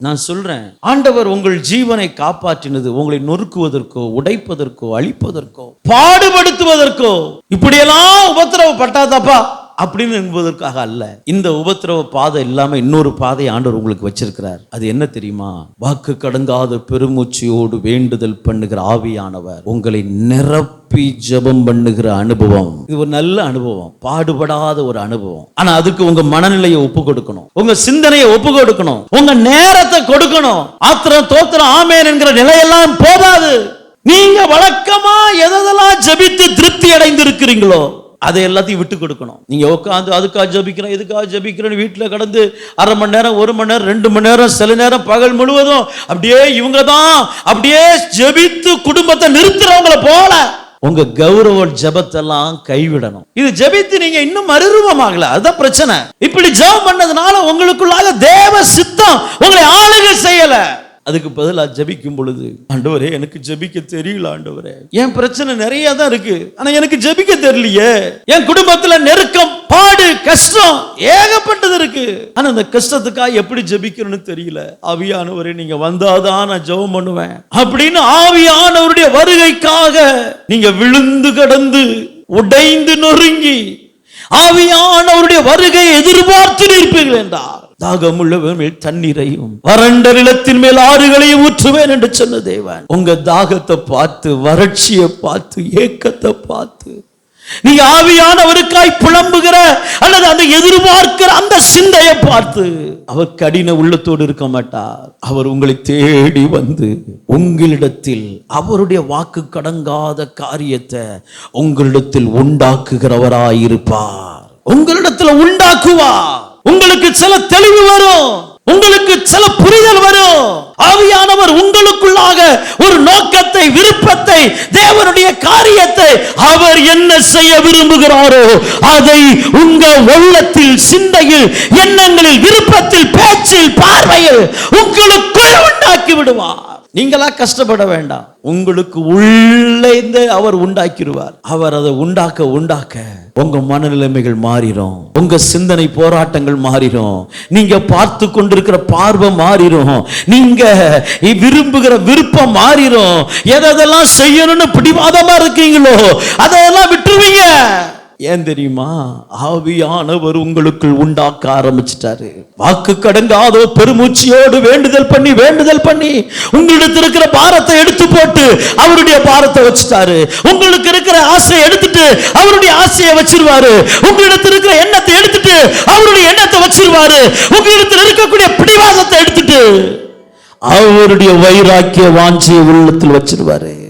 நான் சொல்றேன் ஆண்டவர் உங்கள் ஜீவனை காப்பாற்றினது உங்களை நொறுக்குவதற்கோ உடைப்பதற்கோ அழிப்பதற்கோ பாடுபடுத்துவதற்கோ இப்படியெல்லாம் உபத்திரவப்பட்டாதாப்பா. அப்படின்னு என்பதற்காக அல்ல. இந்த உபத்திரவ பாதை இல்லாம இன்னொரு பாதை ஆண்டவர் உங்களுக்கு வச்சிருக்கிறார். அது என்ன தெரியுமா? வாக்கு கடங்காத பெருமூச்சியோடு வேண்டுதல் பண்ணுகிற ஆவியானவர் உங்களை நிரப்பி ஜெபம் பண்ணுகிற அனுபவம். இது ஒரு நல்ல அனுபவம். பாடுபடாத ஒரு அனுபவம். ஆனா அதுக்கு உங்க மனநிலையை ஒப்பு கொடுக்கணும். உங்க சிந்தனையை ஒப்பு கொடுக்கணும். உங்க நேரத்தை கொடுக்கணும். ஆத்திரம் தோத்திரம் ஆமேன் என்கிற நிலையெல்லாம் போதாது. நீங்க வழக்கமா எதெல்லாம் ஜெபித்து திருப்தி அடைந்திருக்கிறீங்களோ அதை எல்லாத்தையும் விட்டு கொடுக்கணும். நீங்க உட்காந்து அதுக்காக ஜபிக்கிறோம் எதுக்காக ஜபிக்கிறேன் வீட்டில் கடந்து அரை மணி நேரம் ஒரு மணி நேரம் ரெண்டு மணி நேரம் சில நேரம் பகல் முழுவதும் அப்படியே இவங்க தான் அப்படியே ஜெபித்து குடும்பத்தை நிறுத்துறவங்கள போல உங்க கௌரவ ஜெபத்தெல்லாம் கைவிடணும். இது ஜெபித்து நீங்க இன்னும் மறுரூபமாகல. அதுதான் பிரச்சனை. இப்படி ஜெபம் பண்ணதுனால உங்களுக்குள்ளாக தேவ சித்தம் உங்களை ஆளுக செய்யலை. அதுக்கு பதிலா ஜெபிக்கும் பொழுது ஆண்டவரே எனக்கு ஜெபிக்க தெரியல ஆண்டவரே. என் பிரச்சனை நிறைய தான் இருக்கு. ஆனா எனக்கு ஜபிக்க தெரியலையே. என் குடும்பத்துல நெருக்கம் பாடு கஷ்டம் ஏகப்பட்டது இருக்கு. ஆனா அந்த கஷ்டத்துக்காக எப்படி ஜெபிக்கணும்னு தெரியல. ஆவியானவரே நீங்க வந்தாதான் நான் ஜெபம் பண்ணுவேன். அப்படின்னு ஆவியானவருடைய வருகைக்காக நீங்க விழுந்து கடந்து உடைந்து நொறுங்கி ஆவியானவருடைய வருகையை எதிர்பார்த்து நிற்பீர்கள் என்றார். தாகமுள்ளவன் மேல் தண்ணீரையும் வறண்ட நிலத்தின் மேல் ஆறுகளையும் ஊற்றுவேன் என்று சொன்ன தேவன். உங்க தாகத்தை பார்த்து வறட்சியை பார்த்து ஏக்கத்தை பார்த்து நீ ஆவியானவருக்காய் புலம்புகிற அல்லது அந்த எதிர்பார்க்கிற அந்த சிந்தையை பார்த்து அவர் கடின உள்ளத்தோடு இருக்க மாட்டார். அவர் உங்களை தேடி வந்து உங்களிடத்தில் அவருடைய வாக்கு கடங்காத காரியத்தை உங்களிடத்தில் உண்டாக்குகிறவராயிருப்பார். உங்களிடத்துல உண்டாக்குவார். உங்களுக்கு சில தெளிவு வரும். உங்களுக்கு சில புரிதல் வரும். ஆவியானவர் உங்களுக்குள்ளாக ஒரு நோக்கத்தை விருப்பத்தை தேவனுடைய காரியத்தை அவர் என்ன செய்ய விரும்புகிறாரோ அதை உங்க உள்ளத்தில் சிந்தையில் எண்ணங்களில் விருப்பத்தில் பேச்சில் பார்வையில் உங்களுக்குள் உண்டாக்கி விடுவார். நீங்களா கஷ்டப்பட வேண்டாம். உங்களுக்கு உள்ளேந்து அவர் உண்டாக்கிடுவார். அவர் அதை உண்டாக்க உண்டாக்க உங்க மனநிலைமைகள் மாறிடும். உங்க சிந்தனை போராட்டங்கள் மாறிடும். நீங்க பார்த்து கொண்டிருக்கிற பார்வை மாறிடும். நீங்க விரும்புகிற விருப்பம் மாறிடும். எதெல்லாம் செய்யணும்னு பிடிவாதமா இருக்கீங்களோ அதெல்லாம் விட்டுருவீங்க. ஏன் தெரியுமா? ஆவியானவர் உங்களுக்குள் உண்டாக்க ஆரம்பிச்சிட்டாரு. வாக்கு கடங்காதோ பெருமூச்சியோடு வேண்டுதல் பண்ணி வேண்டுதல் பண்ணி உங்களிடத்தில் இருக்கிற பாரத்தை எடுத்து போட்டு அவருடைய பாரத்தை வச்சுட்டாரு. உங்களுக்கு இருக்கிற ஆசையை எடுத்துட்டு அவருடைய ஆசையை வச்சிருவாரு. உங்களிடத்தில் இருக்கிற எண்ணத்தை எடுத்துட்டு அவருடைய எண்ணத்தை வச்சிருவாரு. உங்களிடத்தில் இருக்கக்கூடிய பிடிவாதத்தை எடுத்துட்டு அவருடைய வைராக்கிய வாஞ்சியை உள்ளத்தில் வச்சிருவாரு.